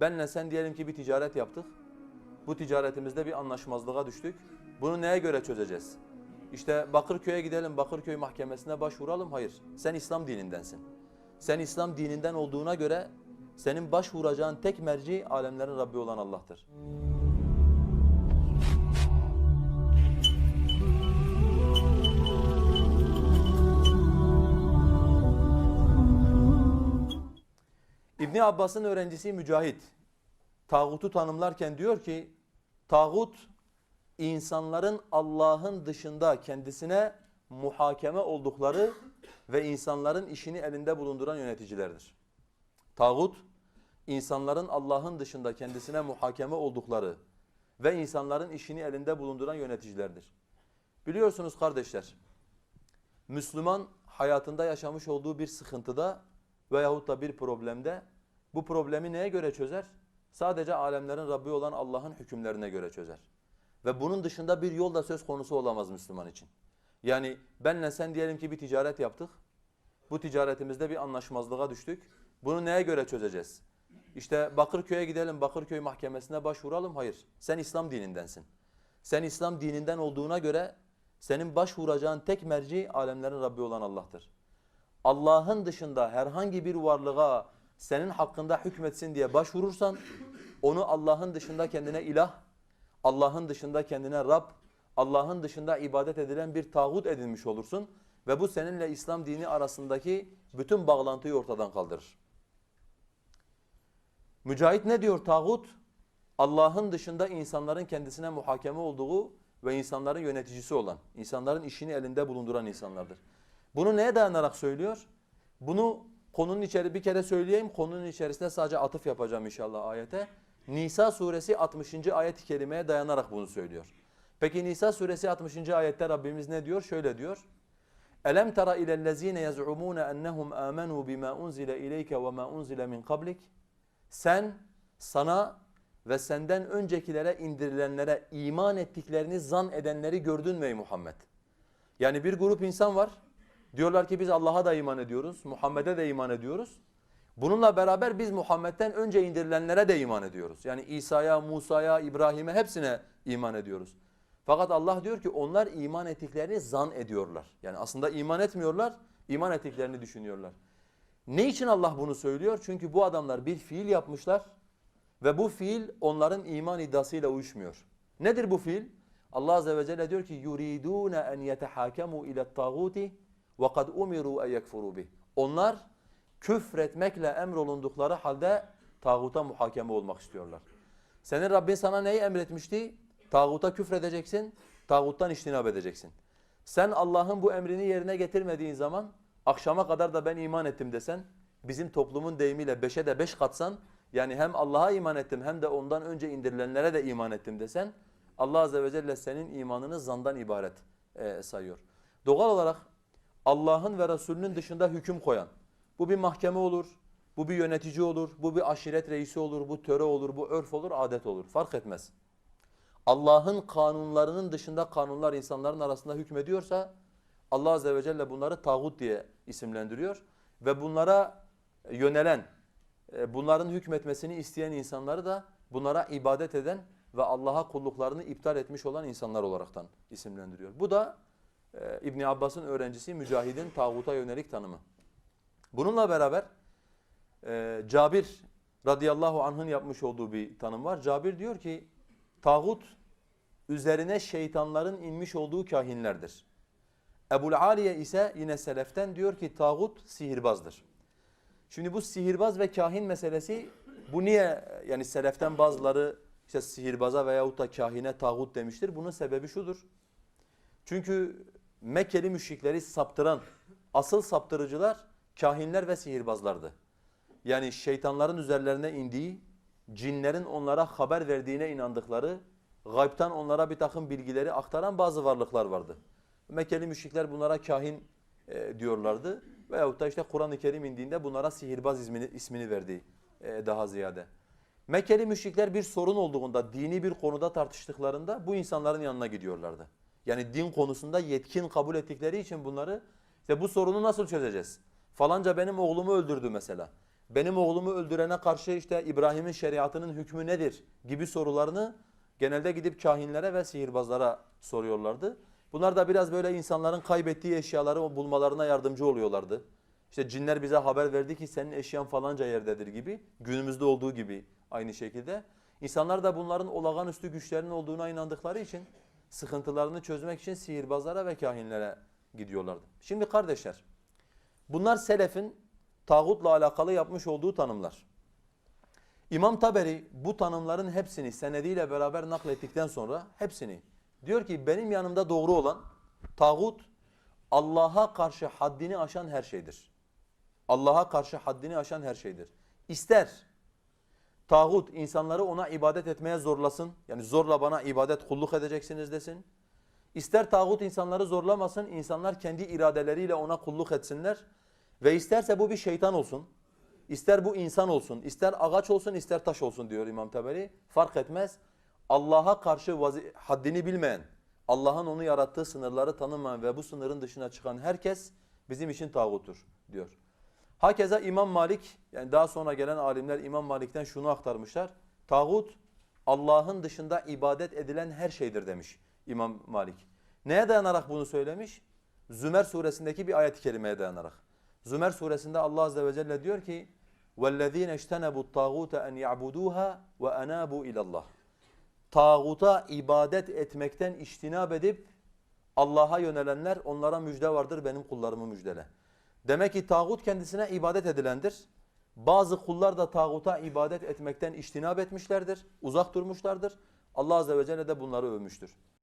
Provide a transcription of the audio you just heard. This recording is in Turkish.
benle sen diyelim ki bir ticaret yaptık. Bu ticaretimizde bir anlaşmazlığa düştük. Bunu neye göre çözeceğiz? İşte Bakırköy'e gidelim, Bakırköy mahkemesine başvuralım. Hayır, sen İslam dinindensin. Sen İslam dininden olduğuna göre senin başvuracağın tek merci alemlerin Rabbi olan Allah'tır. İbni Abbas'ın öğrencisi Mücahit tağutu tanımlarken diyor ki tağut insanların Allah'ın dışında kendisine muhakeme oldukları ve insanların işini elinde bulunduran yöneticilerdir. Tağut insanların Allah'ın dışında kendisine muhakeme oldukları ve insanların işini elinde bulunduran yöneticilerdir. Biliyorsunuz kardeşler Müslüman hayatında yaşamış olduğu bir sıkıntıda veyahut da bir problemde bu problemi neye göre çözer? Sadece alemlerin Rabbi olan Allah'ın hükümlerine göre çözer. Ve bunun dışında bir yol da söz konusu olamaz Müslüman için. Yani benle sen diyelim ki bir ticaret yaptık. Bu ticaretimizde bir anlaşmazlığa düştük. Bunu neye göre çözeceğiz? İşte Bakırköy'e gidelim, Bakırköy mahkemesine başvuralım. Hayır, sen İslam dinindensin. Sen İslam dininden olduğuna göre senin başvuracağın tek merci alemlerin Rabbi olan Allah'tır. Allah'ın dışında herhangi bir varlığa senin hakkında hükmetsin diye başvurursan onu Allah'ın dışında kendine ilah, Allah'ın dışında kendine Rab, Allah'ın dışında ibadet edilen bir tağut edinmiş olursun ve bu seninle İslam dini arasındaki bütün bağlantıyı ortadan kaldırır. Mücahit ne diyor tağut? Allah'ın dışında insanların kendisine muhakeme olduğu ve insanların yöneticisi olan, insanların işini elinde bulunduran insanlardır. Bunu neye dayanarak söylüyor? Bunu konunun içeri bir kere söyleyeyim. Konunun içerisinde sadece atıf yapacağım inşallah ayete. Nisa suresi 60. ayet-i kerimeye dayanarak bunu söylüyor. Peki Nisa suresi 60. ayette Rabbimiz ne diyor? Şöyle diyor. Elem tara ilellezine yaz'umun ennehum amenu bima unzile ileyke ve ma unzile min qablik? Sen sana ve senden öncekilere indirilenlere iman ettiklerini zan edenleri gördün mü Muhammed? Yani bir grup insan var. Diyorlar ki biz Allah'a da iman ediyoruz, Muhammed'e de iman ediyoruz. Bununla beraber biz Muhammed'den önce indirilenlere de iman ediyoruz. Yani İsa'ya, Musa'ya, İbrahim'e hepsine iman ediyoruz. Fakat Allah diyor ki onlar iman ettiklerini zan ediyorlar. Yani aslında iman etmiyorlar, iman ettiklerini düşünüyorlar. Ne için Allah bunu söylüyor? Çünkü bu adamlar bir fiil yapmışlar ve bu fiil onların iman iddiasıyla uyuşmuyor. Nedir bu fiil? Allah azze ve celle diyor ki yuridun en yetehakemu ile umiru en yekfuru bih. Onlar küfretmekle emrolundukları halde tağuta muhakeme olmak istiyorlar. Senin Rabbin sana neyi emretmişti? Tağuta küfredeceksin, tağuttan iştinab edeceksin. Sen Allah'ın bu emrini yerine getirmediğin zaman akşama kadar da ben iman ettim desen, bizim toplumun deyimiyle beşe de beş katsan, yani hem Allah'a iman ettim hem de ondan önce indirilenlere de iman ettim desen, Allah Azze ve Celle senin imanını zandan ibaret e, sayıyor. Doğal olarak Allah'ın ve Resulünün dışında hüküm koyan, bu bir mahkeme olur, bu bir yönetici olur, bu bir aşiret reisi olur, bu töre olur, bu örf olur, adet olur. Fark etmez. Allah'ın kanunlarının dışında kanunlar insanların arasında hükmediyorsa Allah Azze ve Celle bunları tağut diye isimlendiriyor. Ve bunlara yönelen, e, bunların hükmetmesini isteyen insanları da bunlara ibadet eden ve Allah'a kulluklarını iptal etmiş olan insanlar olaraktan isimlendiriyor. Bu da e, İbni Abbas'ın öğrencisi Mücahid'in tağuta yönelik tanımı. Bununla beraber e, Cabir radıyallahu anh'ın yapmış olduğu bir tanım var. Cabir diyor ki tağut üzerine şeytanların inmiş olduğu kahinlerdir. Ebul Aliye ise yine seleften diyor ki tağut sihirbazdır. Şimdi bu sihirbaz ve kahin meselesi bu niye yani seleften bazıları işte sihirbaza veyahut da kahine tağut demiştir. Bunun sebebi şudur. Çünkü Mekkeli müşrikleri saptıran asıl saptırıcılar kahinler ve sihirbazlardı. Yani şeytanların üzerlerine indiği, cinlerin onlara haber verdiğine inandıkları, gaybtan onlara bir takım bilgileri aktaran bazı varlıklar vardı. Mekkeli müşrikler bunlara kahin e, diyorlardı. Veyahut da işte Kur'an-ı Kerim indiğinde bunlara sihirbaz ismini, ismini verdi e, daha ziyade. Mekkeli müşrikler bir sorun olduğunda, dini bir konuda tartıştıklarında bu insanların yanına gidiyorlardı. Yani din konusunda yetkin kabul ettikleri için bunları işte bu sorunu nasıl çözeceğiz? Falanca benim oğlumu öldürdü mesela. benim oğlumu öldürene karşı işte İbrahim'in şeriatının hükmü nedir gibi sorularını genelde gidip kahinlere ve sihirbazlara soruyorlardı. Bunlar da biraz böyle insanların kaybettiği eşyaları bulmalarına yardımcı oluyorlardı. İşte cinler bize haber verdi ki senin eşyan falanca yerdedir gibi. Günümüzde olduğu gibi aynı şekilde. İnsanlar da bunların olağanüstü güçlerinin olduğuna inandıkları için sıkıntılarını çözmek için sihirbazlara ve kahinlere gidiyorlardı. Şimdi kardeşler bunlar selefin tağutla alakalı yapmış olduğu tanımlar. İmam Taberi bu tanımların hepsini senediyle beraber naklettikten sonra hepsini diyor ki benim yanımda doğru olan tağut Allah'a karşı haddini aşan her şeydir. Allah'a karşı haddini aşan her şeydir. İster tağut insanları ona ibadet etmeye zorlasın. Yani zorla bana ibadet kulluk edeceksiniz desin. İster tağut insanları zorlamasın. insanlar kendi iradeleriyle ona kulluk etsinler. Ve isterse bu bir şeytan olsun. ister bu insan olsun. ister ağaç olsun ister taş olsun diyor İmam Taberi. Fark etmez. Allah'a karşı haddini bilmeyen, Allah'ın onu yarattığı sınırları tanımayan ve bu sınırın dışına çıkan herkes bizim için tağuttur diyor. Hakeza İmam Malik yani daha sonra gelen alimler İmam Malik'ten şunu aktarmışlar. Tağut Allah'ın dışında ibadet edilen her şeydir demiş İmam Malik. Neye dayanarak bunu söylemiş? Zümer suresindeki bir ayet-i kerimeye dayanarak. Zümer suresinde Allah azze ve celle diyor ki: "Vellezîne ijtenebut tağûte en ya'budûhâ ve enâbû ilallah." Tağuta ibadet etmekten iştinab edip Allah'a yönelenler onlara müjde vardır benim kullarımı müjdele. Demek ki tağut kendisine ibadet edilendir. Bazı kullar da tağuta ibadet etmekten iştinab etmişlerdir, uzak durmuşlardır. Allah azze ve celle de bunları övmüştür.